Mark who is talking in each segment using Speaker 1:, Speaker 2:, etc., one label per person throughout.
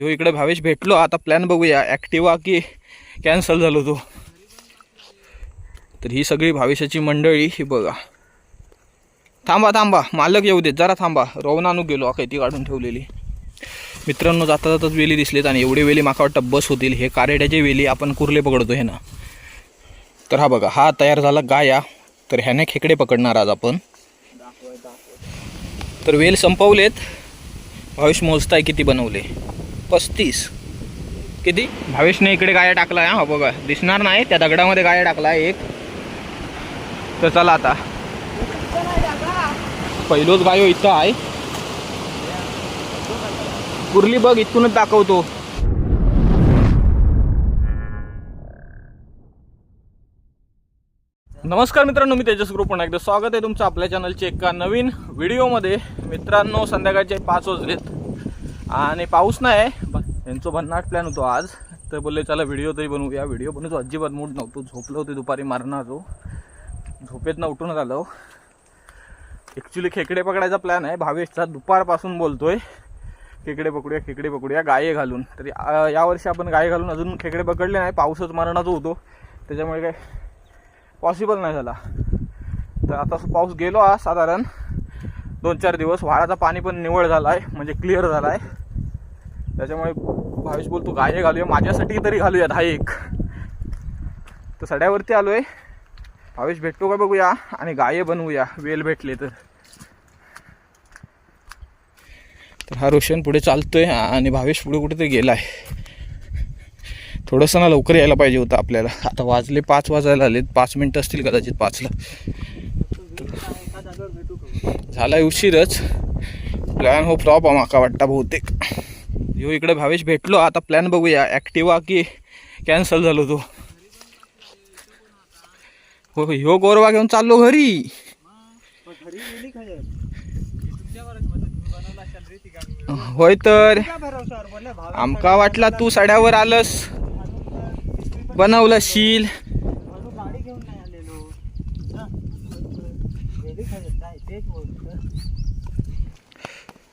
Speaker 1: हो इकडे भावेश भेटलो. आता प्लॅन बघूया. ॲक्टिवा की कॅन्सल झालो तो. तर ही सगळी भावेशाची मंडळी ही बघा. थांबा थांबा. मालक येऊ देत. जरा थांबा. रवनानू गेलो. काही ती काढून ठेवलेली. मित्रांनो जाता जाताच वेली दिसलेत आणि एवढे वेली माका वाटतं बस होतील. हे कारेड्याचे वेली आपण कुर्ले पकडतो हे ना. तर हा बघा हा तयार झाला गाया. तर ह्याने खेकडे पकडणार आज आपण. तर वेल संपवलेत. भावेश मोजताय किती बनवले? पस्तीस. किती? भावेशने इकडे गाया टाकला हा बघा. दिसणार नाही त्या दगडामध्ये गाया टाकला एक. तर चला आता. पहिलोच गायो इथं आहे. कुर्ली बघ इथूनच दाखवतो. नमस्कार मित्रांनो मी तेजस ग्रुप पुन्हा एकदा. स्वागत आहे तुमचं आपल्या चॅनलचे एका नवीन व्हिडिओमध्ये मित्रांनो संध्याकाळचे पाच वाजलेत. आणि पाऊस नाही. यांचं भन्नाट प्लॅन होतो आज. तर बोलले चला व्हिडिओ तरी बनवूया व्हिडिओ बनवतो अजिबात मूड नव्हतो. झोपलो होते दुपारी मारणार. तो झोपेतनं उठूनच आलो. ॲक्च्युली खेकडे पकडायचा प्लॅन आहे. भावेशचा दुपारपासून बोलतोय. खेकडे पकडूया खेकडे पकडूया गाये घालून. तरी यावर्षी आपण गाये घालून अजून खेकडे पकडले नाही. पाऊसच मरणाचा होतो. त्याच्यामुळे काय पॉसिबल नाही झाला. तर आता पाऊस गेलो हा साधारण. दोन चार दिवस व्हाळाचा पाणी पण निवळ झाला आहे म्हणजे क्लिअर झाला आहे त्याच्यामुळे भावेश बोलतो गाये घालूया माझ्यासाठी तरी घालूया दहा एक. तर सड्यावरती आलो आहे भावेश भेटतो का बघूया आणि गाये बनवूया वेल भेटले तर. तर हा रोशन पुढे चालतोय आणि भावेश पुढे कुठेतरी गेलाय. थोडंसं ना लवकर यायला पाहिजे होतं आपल्याला. आता वाजले पाच वाजायला आलेत पाच मिनटं असतील कदाचित पाचला. झालाय उशीरच. प्लॅन हो फ्लॉप माका वाटता बहुतेक. ह्यो इकडे भावेश भेटलो आता प्लॅन बघूया. ॲक्टिवा की कॅन्सल झालो तो. हो, हो ह्यो गोरवा घेऊन चाललो घरी. होय तर. आमका वाटला तू सड्यावर आलस. बनवलं शील.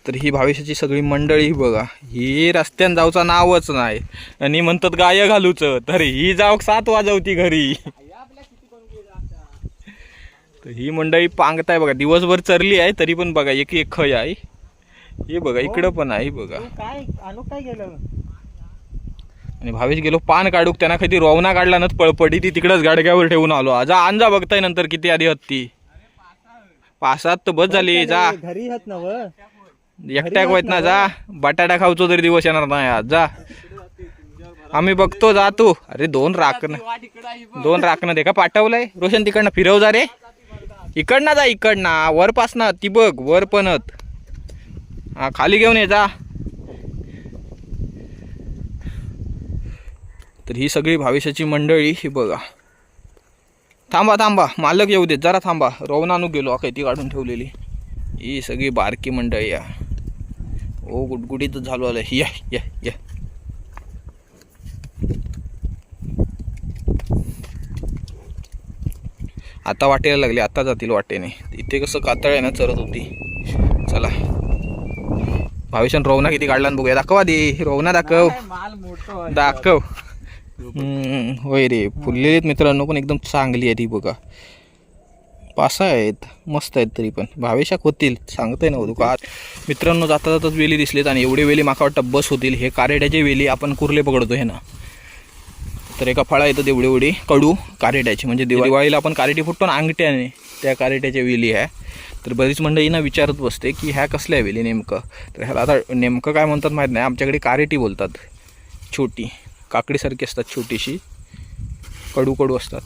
Speaker 1: तर ही भावेशाची सगळी मंडळी बघा. ही रस्त्यान जाऊचा नावच नाही. आणि म्हणतात गाय घालूच. तर ही जाऊ सात वाजवती घरी. तर ही मंडळी पांगताय बघा. दिवसभर चरली आहे तरी पण बघा एक एक खय आहे. हे बघा इकडं पण आहे बघा.
Speaker 2: काय काय गेलं
Speaker 1: आणि भावेश गेलो पान काढूक. त्यांना कधी रोवना काढला ना पळपडी ती तिकडंच गाडग्यावर ठेवून आलो. आजा अंजा बघताय नंतर किती आधी हत्ती. पासात तर बस झाली जा.
Speaker 2: घरी आहेत ना व.
Speaker 1: एकट्याक होत ना जा. बटाटा खाऊचो तरी दिवस येणार नाही आज जा. आम्ही बघतो जा तू. अरे दोन राखण. दोन राखणं दे का पाठवलंय. रोशन तिकडनं फिरव जा रे. इकडनं जा इकडनं. वर पास ना ती बघ वर पणत हा खाली घेऊन ये जा. तर ही सगळी भावेशाची मंडळी ही बघा. थांबा थांबा. मालक येऊ देत. जरा थांबा. रवनानू गेलो. काही ती काढून ठेवलेली. ही सगळी बारकी मंडळी या. ओ गुटगुटीतच झालो आलं. या या या. आता वाटेला लागले. आता जातील वाटेने. इथे कसं कातळ आहे ना चरत होती. चला. भावेशान रोवना किती काढला बघूया. दाखवा दे रोवना दाखव. दाखव. हम्म, होय रे. फुललेली आहेत मित्रांनो पण एकदम चांगली आहे ती बघा. पासा आहेत मस्त आहेत तरी पण. भावेशाक होतील सांगताय ना हो का मित्रांनो जाता जाताच वेली दिसलेत आणि एवढे वेली माका वाटतं बस होतील. हे कारेड्याचे वेली आपण कुर्ले पकडतो हे ना. तर एका फळा येतात एवढे एवढी. कडू कारेट्याची म्हणजे दिवा- दिवाळीला आपण कारेटी फुटतो ना अंगठ्याने. त्या कारेट्याच्या वेली आहे. तर बरीच मंडळींना विचारत बसते की ह्या कसल्या वेली नेमकं? तर ह्याला आता नेमकं काय म्हणतात माहीत नाही. आमच्याकडे कारेटी बोलतात. छोटी. काकडीसारखी असतात छोटीशी. कडू कडू असतात.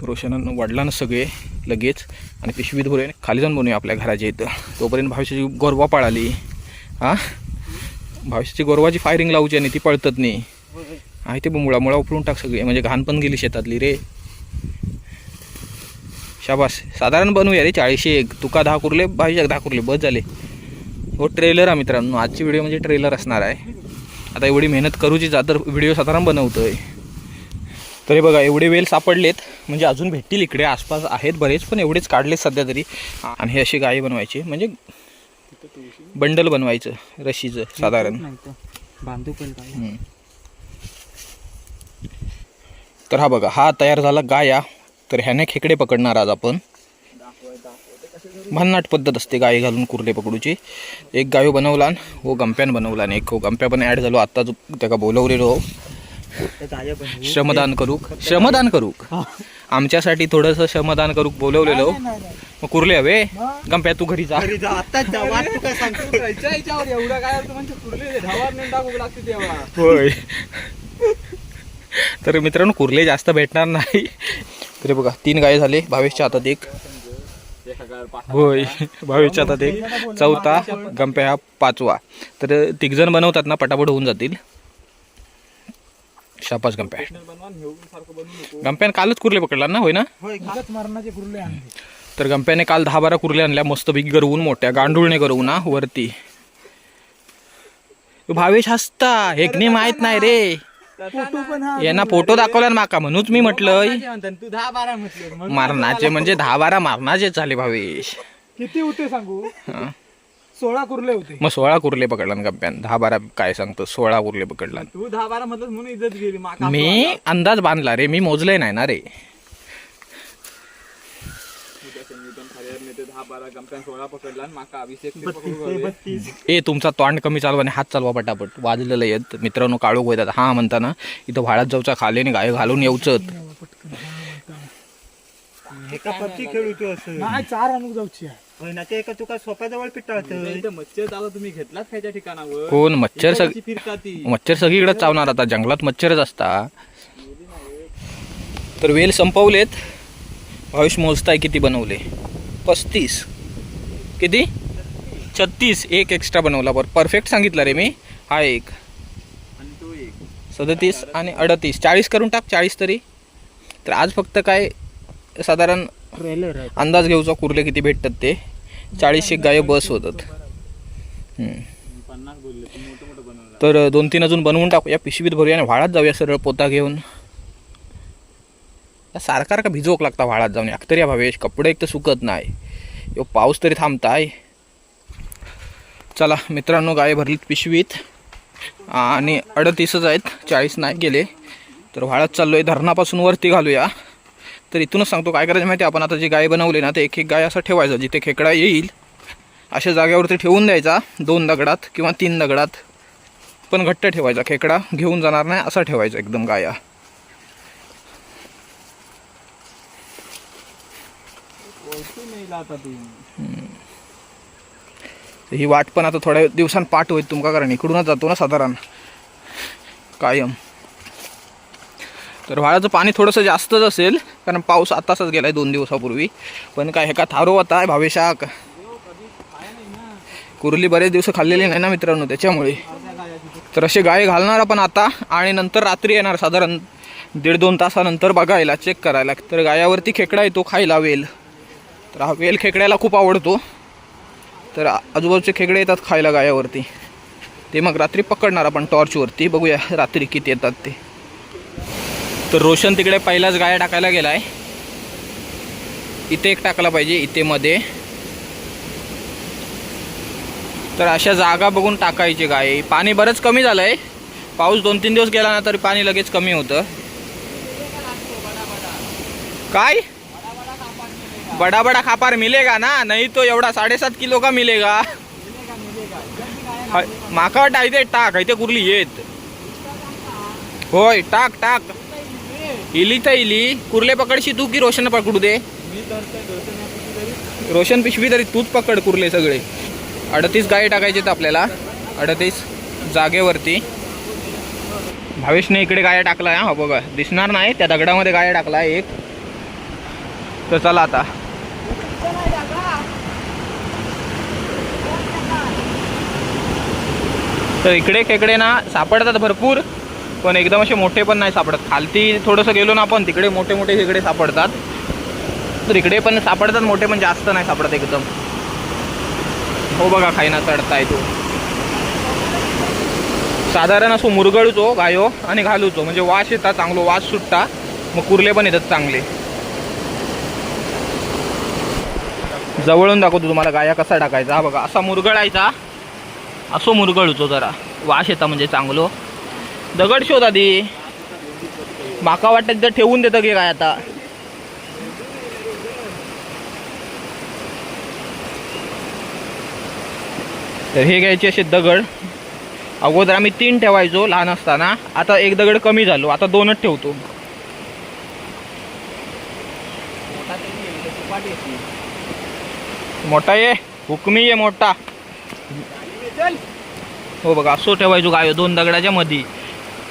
Speaker 1: तर रोशनानं ना सगळे लगेच आणि पिशवीत भरून खाली जाऊन बनवूया आपल्या घराच्या इथं. तोपर्यंत भविष्याची गोरवा पळाली. हां? भविष्याची गोरवाची फायरिंग लावची आणि ती पळतत नाही. आहे ते मुळा मुळा उपळून टाक सगळे. म्हणजे घाण पण गेली शेतातली रे. शाबास. साधारण बनवूया रे चाळीसशे एक. तुका दहा कुरले भाजी दहा कुरले. बस झाले. हो ट्रेलर आहे मित्रांनो. आजची व्हिडिओ म्हणजे ट्रेलर असणार आहे. आता एवढी मेहनत करूची जा तर व्हिडिओ साधारण बनवतोय. तर हे बघा एवढे वेल सापडलेत. म्हणजे अजून भेटतील इकडे आसपास आहेत बरेच पण एवढेच काढलेत सध्या तरी. आणि हे अशी गाय बनवायची. म्हणजे बंडल बनवायचं रशीचं साधारण.
Speaker 2: तर बांधू पण
Speaker 1: तर हा बघा हा तयार झाला गाया तर ह्याने खेकडे पकडणार आज आपण. भन्नाट पद्धत असते गाय घालून कुर्ले पकडूची. एक गायो बनवला हो गंप्यान बनवला आणि एक. हो गंप्या पण ॲड झालो आत्ता जो त्याका बोलवलेलो हो. श्रमदान करूक श्रमदान करूक. आमच्यासाठी थोडंसं श्रमदान करूक बोलवलेलो. मग कुर्ले हवे. गंप्या तू घरी जा.
Speaker 2: घरी जा. आत्ताच जा. वाट तू काय सांगतो
Speaker 3: एवढा काय होतं म्हणजे
Speaker 1: होय. तर मित्रांनो कुर्ले जास्त भेटणार नाही. तरी बघा तीन गाय झाले. भावेशच्या हातात एक. होय. भावेशच्या हातात एक चौथा गंप्या हा पाचवा. तर तिघजण बनवतात ना पटापट होऊन जातील. शापास गंप्या. गंप्याने कालच कुर्ले पकडला ना होय ना?
Speaker 2: होय घात मरणाचे कुर्ले आणले.
Speaker 1: तर गंप्याने काल दहा बारा कुर्ले आणल्या मस्त बिग गरवून मोठ्या गांडुळणे करून ना वरती. भावेश हसता हेकने माहीत नाही रे.
Speaker 2: फोटो पण हा
Speaker 1: यांना फोटो दाखवला ना माका म्हणूच मी म्हटलंय.
Speaker 3: तू दहा बारा म्हटलं
Speaker 1: मारणाचे म्हणजे दहा बारा मारणाचे झाले भावेश.
Speaker 2: किती होते सांगू?
Speaker 1: हा.
Speaker 2: सोळा कुर्ले होते.
Speaker 1: मग सोळा कुर्ले पकडला ना गप्प्यान. दहा बारा काय सांगतो सोळा कुर्ले पकडला.
Speaker 3: तू दहा बारा म्हटलं म्हणून इज्जत गेली. माका
Speaker 1: मी अंदाज बांधला रे मी मोजले नाही ना रे.
Speaker 3: दहा बारा गमप्यान सोळा पकडला आणि माका अभिषेक ते
Speaker 2: बत्तीस
Speaker 3: पकडून
Speaker 2: ते
Speaker 3: गेले.
Speaker 2: बत्तीस.
Speaker 1: ए तुमचा तोंड कमी चालवा आणि हात चालवा पटापट. वाजलेलं येत. मित्रांनो काळू होतात हा म्हणताना इथं भाड्यात जाऊचा खाली आणि गाय घालून येऊचत.
Speaker 2: एका पत्ती खेळतो असं. नाही चार आणून जाऊची होय ना ते एका तुका सोप्याजवळ पिटाळत
Speaker 3: तुमच्या इथं मच्छर चालू तुम्ही घेतलाच खायच्या ठिकाणावर?
Speaker 1: कोण? मच्छर
Speaker 3: इथं
Speaker 1: सग
Speaker 3: कशी फिरता ती
Speaker 1: मच्छर सगळीकडे चावणार आता. जंगलात मच्छरच असता. तर वेल संपवलेत. भावेश मोजताय किती बनवले? पस्तीस. किती? छत्तीस. एक एक्स्ट्रा बनवला बरं. परफेक्ट सांगितलं रे मी. हा एक. सदतीस आणि अडतीस. चाळीस करून टाक चाळीस तरी. तर आज फक्त काय साधारण अंदाज घेऊचा कुर्ले किती भेटतात ते. चाळीसशे गाय बस होतात. तर दोन तीन अजून बनवून टाकूया. पिशवीत भरूया आणि व्हाळात जाऊया सरळ पोता घेऊन. सारखा का भिजवक लागता व्हाळात जाऊन. एकतरी या भावेश कपडे एक तर सुकत नाही. यो पाऊस तरी थांबताय. चला मित्रांनो गाय भरलीत पिशवीत. आणि अडतीसच आहेत चाळीस नाही गेले. तर व्हाळात चाललोय धरणापासून वरती घालूया. तर इथूनच सांगतो काय करायचं माहिती आपण आता जी गाय बनवली ना ते एक एक गाय असं ठेवायचं जिथे खेकडा येईल अशा जागेवरती ठेवून द्यायचा. दोन दगडात किंवा तीन दगडात. पण घट्ट ठेवायचा खेकडा घेऊन जाणार नाही असा ठेवायचा एकदम गाया.
Speaker 3: आता तू.
Speaker 1: ही वाट पण आता थोड्या दिवसांत पाठ होईल तुमका कारण इकडूनच जातो ना साधारण. कायम. तर व्हाळाचं पाणी थोडंसं जास्तच असेल कारण पाऊस आताच गेलाय दोन दिवसापूर्वी. पण काय हे का थारो आहे भावेशाक कुर्ली बरेच दिवस खाल्लेली नाही ना मित्रांनो त्याच्यामुळे. तर असे गाय घालणार आपण आता आणि नंतर रात्री येणार साधारण दीड दोन तासानंतर बघायला चेक करायला. तर गायावरती खेकडा येतो खायला वेल. तर हा वेल खेकड्याला खूप आवडतो. तर आजूबाजूचे खेकडे येतात खायला गायावरती. ते मग रात्री पकडणार आपण टॉर्चवरती बघूया रात्री किती येतात ते. तर रोशन तिकडे पहिलाच गाया टाकायला गेला आहे इथे एक टाकला पाहिजे इथे मध्ये तर अशा जागा बघून टाकायची गाय. पाणी बरंच कमी झालंय. पाऊस दोन तीन दिवस गेला ना तरी पाणी लगेच कमी होतं. काय? बड़ा बड़ा खापार मिलेगा ना? नहीं तो एवढा साडेसात किलो का मिलेगा। माका वाटतं इथे टाक इथे कुर्ली येत। होय टाक टाक। इली तर इली कुर्ले पकडशी तू की रोशन पकडू दे? रोशन पिशवी तरी तूच पकड कुर्ले सगळे. अडतीस गाय टाकायचे आहेत आपल्याला. अडतीस जागेवरती. भावेशने इकडे गाया टाकलाय हा बघा. दिसणार नाही त्या दगडामध्ये गाया टाकलाय एक. तर चला आता. तर इकडे खेकडे ना सापडतात भरपूर पण एकदम असे मोठे पण नाही सापडत. खालती थोडंसं गेलो ना आपण तिकडे मोठे मोठे खेकडे सापडतात. तर इकडे पण सापडतात मोठे पण जास्त नाही सापडत एकदम. हो बघा खायना चढताय तो. साधारण असो मुरगळूचो गायो आणि घालूचो. म्हणजे वास येता चांगलो वास सुटता. मग कुर्ले पण येतात चांगले. जवळून दाखवतो तुम्हाला गाया कसा टाकायचा हा बघा असा मुरगळायचा. असो मुरगळतो जरा. वास येता म्हणजे चांगलो. दगड शोध आधी. माका वाटतं तिथं ठेवून देतं की काय आता? तर हे घ्यायचे असे दगड. अगोदर आम्ही तीन ठेवायचो लहान असताना. आता एक दगड कमी झालो. आता दोनच ठेवतो. मोठा ये हुकमी ये मोठा. हो बघा असो ठेवायचो गायो दोन दगडाच्या मध्ये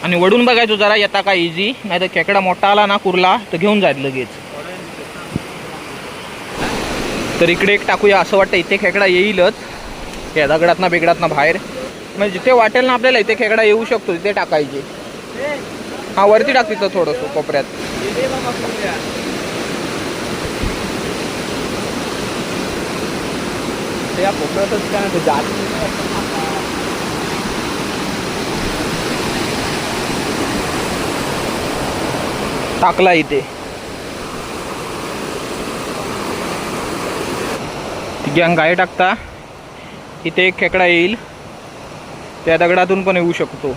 Speaker 1: आणि वडून बघायचो जरा येता का इझी नाही तर खेकडा मोठा आला ना कुरला तर घेऊन जायत लगेच. तर इकडे एक टाकूया असं वाटतं इथे खेकडा येईलच. या दगडात ना बिगडात ना बाहेर. म्हणजे जिथे वाटेल ना आपल्याला इथे खेकडा येऊ शकतो तिथे टाकायचे. हा वरती टाक तिथं थोडंसं कोपऱ्यात.
Speaker 3: त्या कोपऱ्यातच काय जात
Speaker 1: टाकला इथे. गँग गाय टाकता. इथे एक खेकडा येईल. त्या दगडातून पण येऊ शकतो.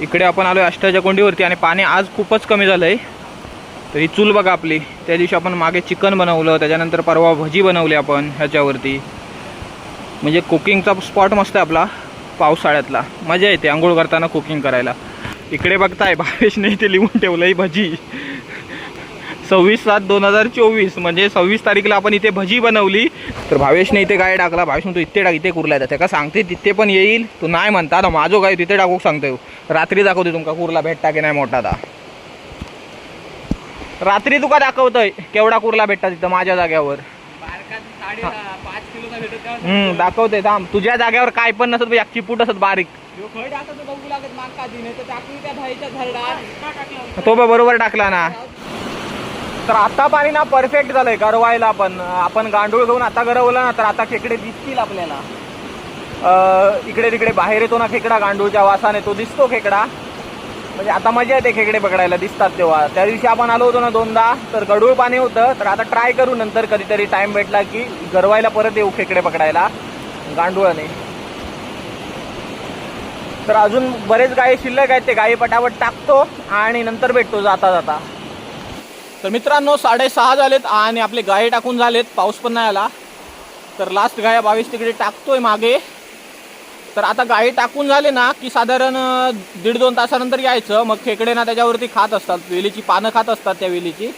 Speaker 1: इकडे आपण आलो अष्टाच्या कोंडीवरती आणि पाणी आज खूपच कमी झालं आहे तर ही चूल बघा आपली. त्या दिवशी आपण मागे चिकन बनवलं. त्याच्यानंतर परवा भजी बनवली आपण ह्याच्यावरती. म्हणजे कुकिंगचा स्पॉट मस्त आहे आपला. पावसाळ्यातला. मजा येते आंघोळ करताना कुकिंग करायला. इकडे बघताय भावेशने इथे लिहून ठेवलं आहे भजी. सव्वीस सात दोन हजार चोवीस म्हणजे सव्वीस तारीखला आपण इथे भजी बनवली. तर भावेशने इथे गाय टाकला. भावेश तू इथे टाक इथे कुरला येतात त्याका सांगते तिथे पण येईल. तू नाही म्हणता ना माझो गाय तिथे टाकूक सांगतो रात्री दाखवते तुमका कुर्ला भेटता की नाही मोठा ता रात्री तुका दाखवतोय केवढा कुर्ला भेटता तिथं माझ्या जाग्यावर
Speaker 3: बारकात साडे पाच किलोचा भेटत त्या
Speaker 1: हम्म दाखवते थांब. तुझ्या जाग्यावर काय पण नसत एक चिपूट असत बारीक. तो बरोबर टाकला ना. तर आता पाणी ना परफेक्ट झालंय गरवायला पण. आपण गांडूळ घेऊन आता गरवलं ना तर आता खेकडे दिसतील आपल्याला. अं, इकडे तिकडे बाहेर येतो ना खेकडा गांडूळच्या वासाने तो दिसतो खेकडा. म्हणजे आता मजा येते खेकडे पकडायला दिसतात तेव्हा. त्या दिवशी आपण आलो होतो ना दोनदा तर गडूळ पाणी होतं तर आता ट्राय करू नंतर कधीतरी टाइम भेटला की गरवायला परत येऊ खेकडे पकडायला गांडुळाने. तर अजून बरेच गायी शिल्लक आहेत ते गायी पटापट टाकतो आणि नंतर भेटतो जाता जाता. तर मित्रांनो साडेसहा झालेत आणि आपले गाय टाकून झालेत पाऊस पण नाही आला. तर लास्ट गाया बावीस तिकडे टाकतोय मागे. तर आता गाई टाकून झाले ना की साधारण दीड दोन तासानंतर यायचं. मग खेकडे ना त्याच्यावरती खात असतात. वेलीची पानं खात असतात त्या वेलीची.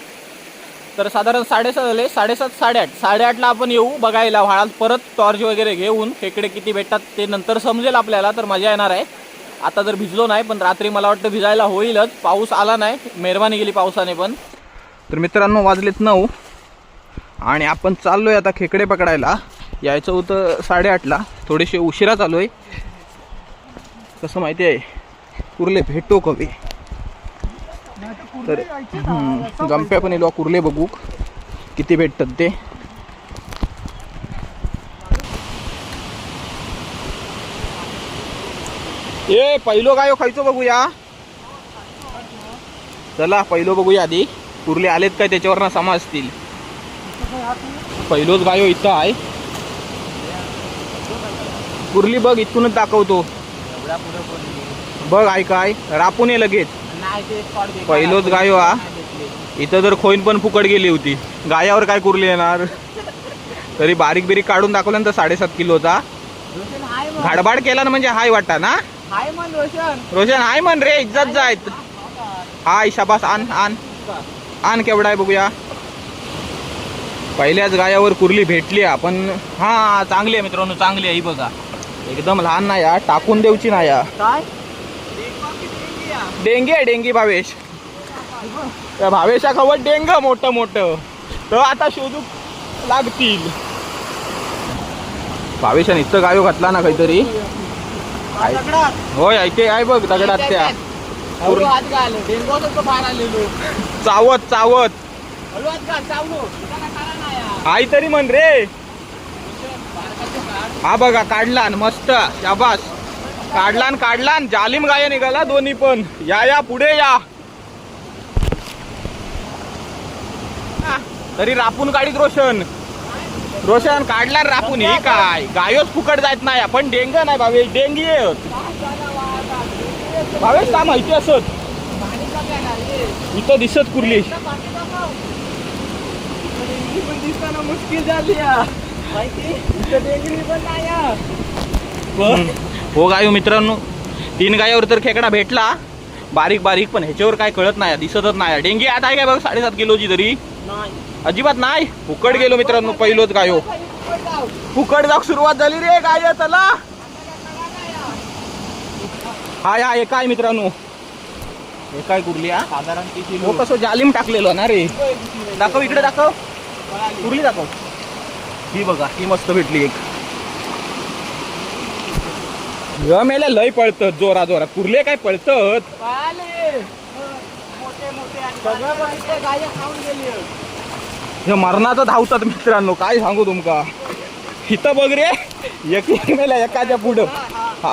Speaker 1: तर साधारण साडेसात झाले साडेसात साडेआठ. साडेआठला आपण येऊ बघायला. व्हाळात परत टॉर्च वगैरे घेऊन खेकडे किती भेटतात ते नंतर समजेल आपल्याला तर मजा येणार आहे. आता जर भिजलो नाही पण रात्री मला वाटतं भिजायला होईलच. पाऊस आला नाही. मेहरबानी गेली पावसाने पण. तर मित्रांनो वाजलेत नऊ. आणि आपण चाललोय आता खेकडे पकडायला. यायचं होतं साडेआठला. थोडेसे उशिरा चालू आहे कसं माहिती आहे? कुर्ले भेटतो कवी. तर गंप्या पण येलो कुर्ले बघू. किती भेटतात ते. ए पहिलो गायो खायचो बघूया चला पहिलो बघूया आधी. कुर्ले आलेत काय त्याच्यावर ना समजतील पहिलोच गायो इथं आहे. कुर्ली बघ इथूनच दाखवतो. बघ आहे काय रापून ये लगेच. पहिलोच. गायो हा. इथं जर खोईन पण फुकट गेली होती. गायावर काय कुर्ली येणार? तरी बारीक बिरीक काढून दाखवलं तर साडेसात किलोचा. घाडबाड केला ना म्हणजे हाय वाटा ना?
Speaker 3: रोशन.
Speaker 1: रोशन हाय म्हण रे इज्जत जायत हाय शाबास आण आण. आण केवढा आहे बघूया. पहिल्याच गायावर कुर्ली भेटली आहे. पण हा चांगली आहे मित्रांनो चांगली आहे ही बघा. एकदम लहान नाही या टाकून देऊची नाही या
Speaker 3: काय?
Speaker 1: डेंगी आहे डेंगी भावेश. त्या भावेशा खबर डेंग मोठं मोठं. तर आता शोधू लागतील. भावेशाने इथं गायो घातला ना काहीतरी. होय ऐके आहे बघ दगडात त्या. चावत चावत. आई तरी म्हण रे. हा बघा काढला मस्त. शाबास. काढला काढला जालिम गाया निघाला दोन्ही पण. या या पुढे या. तरी रापून काढीत रोशन. रोशन काढला रापून. ही काय? गायोच फुकट जायत नाही. आपण डेंग नाही भावेश. डेंगी आहेत भावेश का माहिती असत? इथं दिसत कुर्ली.
Speaker 3: दिसताना मुश्किल झाली हा.
Speaker 1: गायो मित्रांनो तीन गायावर तर खेकडा भेटला. बारीक बारीक पण ह्याच्यावर काय कळत नाही दिसतच नाही. डेंगी आता आहे काय बघ साडेसात किलोची तरी. अजिबात नाही. फुकट गेलो मित्रांनो पहिलोच गायो. फुकट जाऊ सुरुवात झाली रे गाय चला. हाय हाय काय मित्रांनो. हे काय कुर्ली हा.
Speaker 2: साधारण किती
Speaker 1: हो कसं जालिम टाकलेलं ना रे. दाखव इकडे दाखव. कुर्ली दाखव. ही बघा ही मस्त भेटली एक. य मेल्या लय पळतात? जोरा जोरा कुर्ले काय
Speaker 3: आहेत.
Speaker 1: हे मरणाचं धावतात मित्रांनो काय सांगू तुमका? इथं बघ रे एक मेल्या एकाच्या पुढं.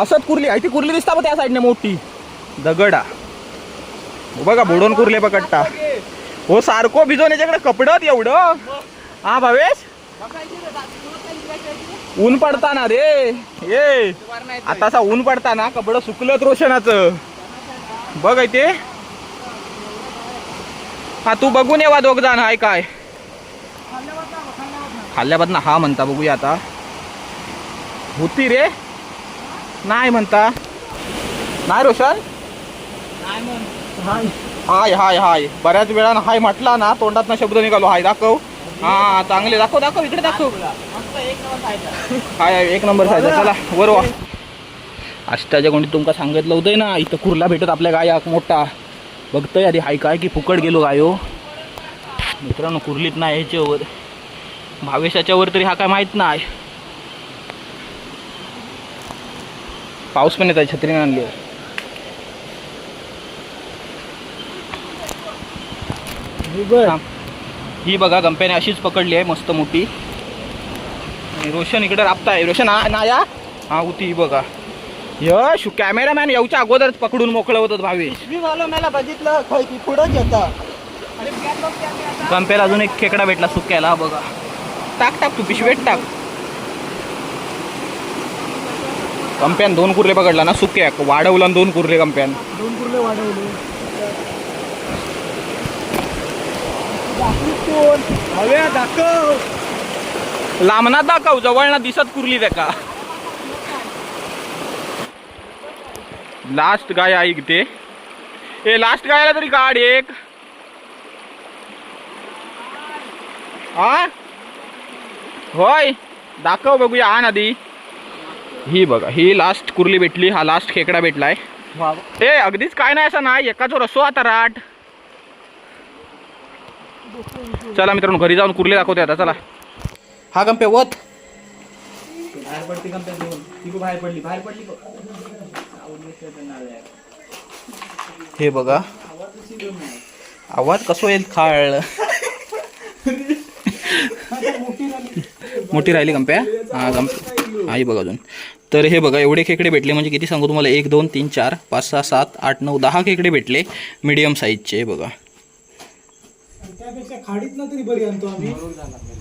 Speaker 1: असंच कुर्ली आहे ती कुर्ली दिसता बघ त्या साईडने मोठी. दगडा. बघा बुडून कुर्ले पकडता. हो सारखो भिजवून याच्याकडे कपडत एवढं? हा भावेश? ऊन पडताना रे. ये आता असा ऊन पडताना कपडं सुकलत रोशनाचं. बघ ते हा तू बघून येवा दोघ जण हाय काय. खाल्ल्याबाद ना हा म्हणता बघूया आता. होती रे. नाही म्हणता. नाही रोशन? हाय हाय हाय. बऱ्याच वेळानं हाय म्हटला ना तोंडात ना शब्द निघालो. हाय दाखव. हा चांगले. दाखव दाखव इकडे दाखव.
Speaker 3: मस्त एक नंबर
Speaker 1: सायझा चला वर वा. अष्टाच्या कोणी तुमका सांगितलं होतंय ना इथं कुर्ला भेटत आपल्या गायाक मोठा. बघतोय आधी हाय काय की फुकट गेलो गायो. मित्रांनो कुर्लीत नाही ह्याच्यावर. भावेशाच्या वर तरी हा काय माहीत नाही. पाऊस पण येत आहे छत्रीने आणली. आहे. ही बघा गंप्याने अशीच पकडली आहे मस्त मोठी. आणि रोशन इकडे राबताय. रोशन हा नाया हा होती ही बघा. यश कॅमेरामॅन येऊच्या अगोदरच पकडून मोकळं होतं
Speaker 3: मला बघितलं पुढंच येतं. त्या-
Speaker 1: गंप्याला अजून एक खेकडा भेटला सुक्याला हा बघा. टाक टाक तू पिशवेत टाक. गंप्यान दोन कुर्ले पकडला ना सुक्या. वाढवला दोन कुर्ले गंप्यान.
Speaker 3: दोन कुर्ले वाढवले.
Speaker 2: हव्या दाखव.
Speaker 1: लांबना दाखव जवळना दिसत कुर्ली त्याका लास्ट गाय आहे इथे. ए लास्ट गायला तरी काढ एक. हा होय दाखव बघूया आण आधी ही बघा ही लास्ट कुर्ली भेटली हा लास्ट खेकडा भेटलाय. ए अगदीच काय नाही असं नाही एकाचो रसो आता राट. चला मित्रांनो घरी जाऊन कुर्ली दाखवते आता चला. हा गंपे वत.
Speaker 2: बाहेर पडती ती बाहेर पडली बाहेर पडली
Speaker 1: हे बघा. आवाज कसो येईल खाळ. मोठी राहिली गंप्या. हा गंप आई बघा अजून. तर हे बघा एवढे खेकडे भेटले म्हणजे किती सांगू तुम्हाला? एक दोन तीन चार पाच सहा सात आठ नऊ दहा खेकडे भेटले. मीडियम साईजचे हे बघा.
Speaker 2: त्यापेक्षा खाडीत ना तरी बरी आणतो आम्ही.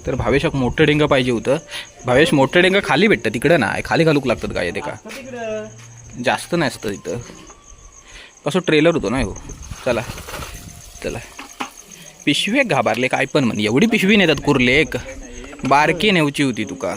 Speaker 1: तर भावेश एक मोठं डेंग पाहिजे होतं. भावेश मोठं डेंग खाली भेटतं तिकडं नाही खाली घालूक लागतात काय ते का? जास्त नाही असतं तिथं. कसं ट्रेलर होतो ना हो. चला. चला. पिशवी एक घाबारले काय पण म्हण. एवढी पिशवी नेतात कुर्ले एक. बारकी नेवची होती तुका.